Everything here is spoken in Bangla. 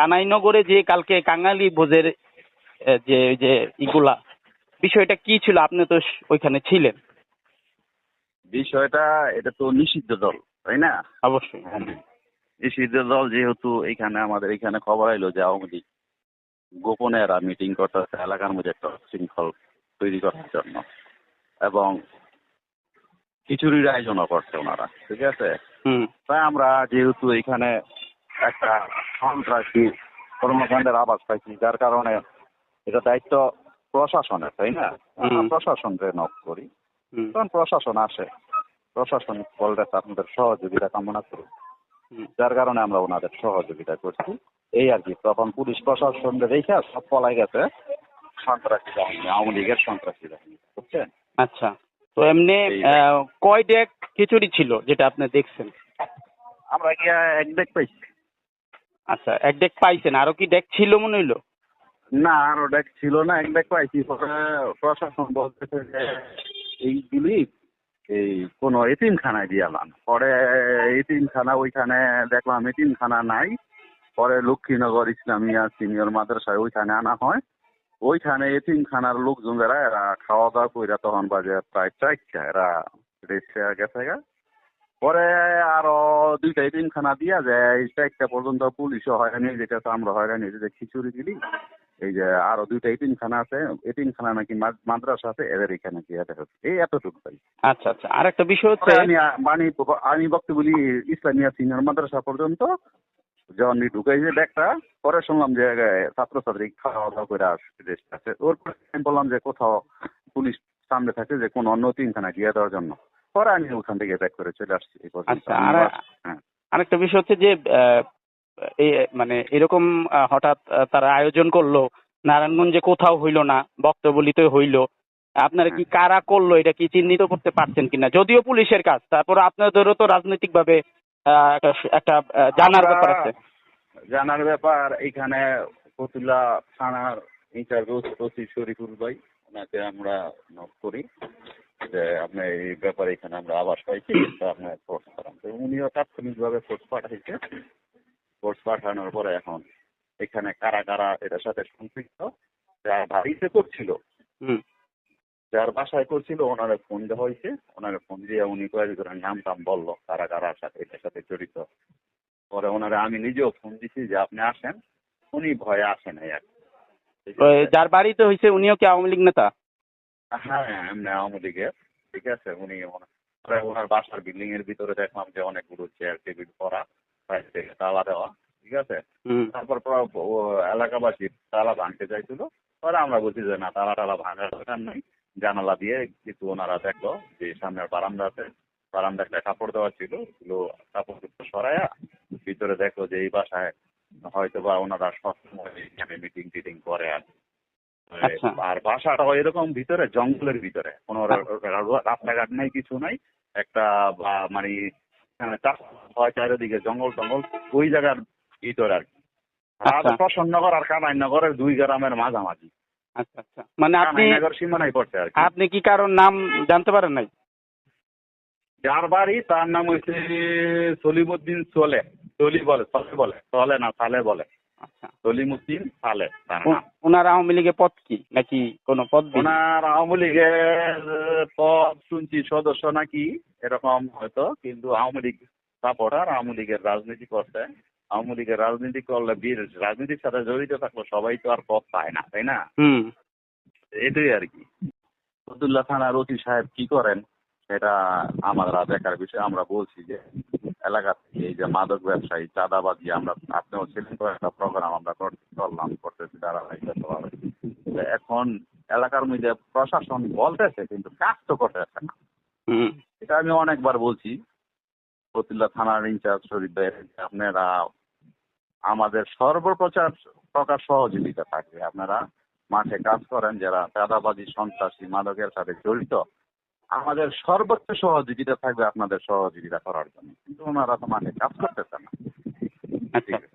কানাইনগরে যে কালকে কাঙালি ভোজের যে যে ইগুলা বিষয়টা কি ছিল? আপনি তো ওইখানে ছিলেন। বিষয়টা এটা তো নিষিদ্ধ দল তাই না? অবশ্যই। নিষিদ্ধ দল যেহেতু এখানে আমাদের এখানে খবর আইলো যে আওয়ামী লীগ গোপনে এরা মিটিং করতেছে এলাকার মধ্যে একটা শৃঙ্খল তৈরি করার জন্য। এবং খিচুড়ির আয়োজনও করছে ওনারা ঠিক আছে? তাই আমরা যেহেতু এখানে একটা সন্ত্রাসী কর্মকাণ্ডের আবাস পাইছি যার কারণে এটা দায়িত্ব প্রশাসনের তাই না। প্রশাসনকে নক করি। তখন প্রশাসন আসে প্রশাসন বলতে আপনাদের সহযোগিতা কামনা করি। যার কারণে আমরা ওনাদের সহযোগিতা করছি। এই আর কি তখন পুলিশ প্রশাসন রেখে সব পলাই গেছে। সন্ত্রাসী বাহিনী আওয়ামী লীগের সন্ত্রাসী বাহিনী বুঝছেন? আচ্ছা তো এমনি কয় ডেক খিচুড়ি ছিল যেটা আপনি দেখছেন? আমরা গিয়া এক দেখ পাইছি। আচ্ছা এক ডেক পাইছেন, আরও কি ডেক ছিল মনে হইল? না, আরও ডেক ছিল না, এক দেখ পাইছি। পরে প্রশাসন বলতেছে যে এইগুলি এই কোন এতিমখানায় দিয়ালাম পরে এতিমখানা, ওইখানে দেখলাম এতিমখানা নাই। পরে লক্ষ্মীনগর ইসলামিয়া সিনিয়র মাদ্রাসায় ওইখানে আনা হয়। ওইখানে এতিমখানার লোকজন যারা এরা খাওয়া দাওয়া কইরা তখন বাজে প্রায় চারটা, এরা রেসে গেছে গা। পরে আরও দুইটা এতিমখানা দিয়া যায় চারটা পর্যন্ত পুলিশও হয়রানি যেটা তো আমরা হয়রানি যে খিচুড়ি দিলি এই যে আরও দুইটা এতিমখানা আছে এতিমখানা নাকি মাদ্রাসা আছে এদের এখানে কি এটা হচ্ছে? এই এতটুকু পাই আচ্ছা আচ্ছা আর একটা বিষয় হচ্ছে আমি মানে আমি বক্তব্য বলি ইসলামিয়া সিনিয়র মাদ্রাসা পর্যন্ত যখন ঢুকাইছে ব্যাগটা পরে শুনলাম যে ছাত্রছাত্রী খাওয়া দাওয়া করে আসছে আছে। ওর পরে আমি বললাম যে কোথাও পুলিশ সামনে থাকে যে কোন অন্য তিনখানা দিয়ে দেওয়ার জন্য। পরে আমি ওখান থেকে ব্যাক করে চলে আসছি। আচ্ছা, হ্যাঁ। আরেকটা বিষয় হচ্ছে যে মানে এরকম হঠাৎ তারা আয়োজন করল নারায়ণগঞ্জে কোথাও হইল না বক্তব্যলিতে হইল আপনারা কি কারা করল এটা কি চিহ্নিত করতে পারছেন কিনা? যদিও পুলিশের কাজ তারপর আপনাদেরও তো রাজনৈতিক ভাবে একটা একটা জানার ব্যাপার আছে। জানার ব্যাপার এখানে ফতুল্লা থানার ইনচার্জ ওসি শরীফুল ভাই ওনাকে আমরা নক করি। যে আপনার এই ব্যাপারে এখানে আমরা আবাস পাইছি আপনার ফোর্স পাঠান তো উনিও তাৎক্ষণিকভাবে ফোর্স পাঠাইছে। ফোর্স পাঠানোর পরে এখন এখানে কারা কারা এটার সাথে সম্পৃক্ত যার বাড়িতে করছিল হুম। যার বাসায় করছিল ওনারে ফোন দেওয়া হয়েছে। ওনারে ফোন দিয়ে উনি কয়েক জনের নাম টাম বলল কারা কারা সাথে এটার সাথে জড়িত। পরে ওনারে আমি নিজেও ফোন দিছি যে আপনি আসেন। উনি ভয়ে আসেন আর? যার বাড়িতে হয়েছে উনিও কি আওয়ামী লীগ নেতা? হ্যাঁ এমনি আওয়ামী লীগের ঠিক আছে উনি ওনার বাসার বিল্ডিং এর ভিতরে দেখলাম যে অনেকগুলো চেয়ার টেবিল করা তালা দেওয়া। ঠিক আছে? তারপর এলাকাবাসী তালা ভাঙতে চাইছিল। পরে আমরা বলছি যে না তালা টালা ভাঙার দরকার নেই। জানালা দিয়ে কিছু ওনারা দেখল যে সামনের বারান্দা আছে বারান্দা একটা কাপড় দেওয়া ছিল। ওগুলো কাপড় সরাইয়া ভিতরে দেখল যে এই বাসায় হয়তো বা ওনারা সবসময় এখানে মিটিং টিটিং করে আর কি। আর বাসাটা এরকম ভিতরে জঙ্গলের ভিতরে। কোনো রা- রাস্তাঘাট নাই কিছু নাই। একটা মানে হয় চারিদিকে জঙ্গল টঙ্গল ওই জায়গার ভিতরে আর কি। আচ্ছা। প্রসন্নগর আর কানাইনগরের দুই গ্রামের মাঝামাঝি। আচ্ছা আচ্ছা। মানে আপনি সীমানায় পড়ছে আর কি। আপনি কি কারোর নাম জানতে পারেন নাই? যার বাড়ি তার নাম হচ্ছে সলিমুদ্দিন সোলে। সলি বলে সলে বলে সলে না সালে বলে। আচ্ছা সলিমুদ্দিন সালে তার নাম। ওনার আওয়ামী লীগের পদ কি? নাকি কোনো পদ ওনার আওয়ামী লীগের পদ শুনছি সদস্য নাকি এরকম হয়তো কিন্তু আওয়ামী লীগ সাপোর্টার আওয়ামী লীগের রাজনীতি করছে। আওয়ামী লীগের রাজনীতি করলে বীর রাজনীতির সাথে জড়িত থাকলে সবাই তো আর পদ পায় না তাই না? এটাই আর কি। ফতুল্লা থানার ওসি সাহেব কি করেন? সেটা আমরা দেখার বিষয় আমরা বলছি যে এলাকা থেকে এই যে মাদক ব্যবসায়ী চাঁদাবাজি আমরা আপনিও ছিলেন তো একটা প্রোগ্রাম আমরা করলাম করতেছি ধারাবাহিকভাবে এখন এলাকার মধ্যে প্রশাসন বলতেছে কিন্তু কাজ তো করতেছে না। এটা আমি অনেকবার বলছি। ফতুল্লা থানার ইনচার্জ শরীফ ভাই আপনারা আমাদের সর্বপ্রচার প্রকার সহযোগিতা থাকবে আপনারা মাঠে কাজ করেন যারা চাঁদাবাজি সন্ত্রাসী মাদকের সাথে জড়িত আমাদের সর্বোচ্চ সহযোগিতা থাকবে আপনাদের সহযোগিতা করার জন্য। কিন্তু ওনারা তো মানে কাজ করতেছে না। আচ্ছা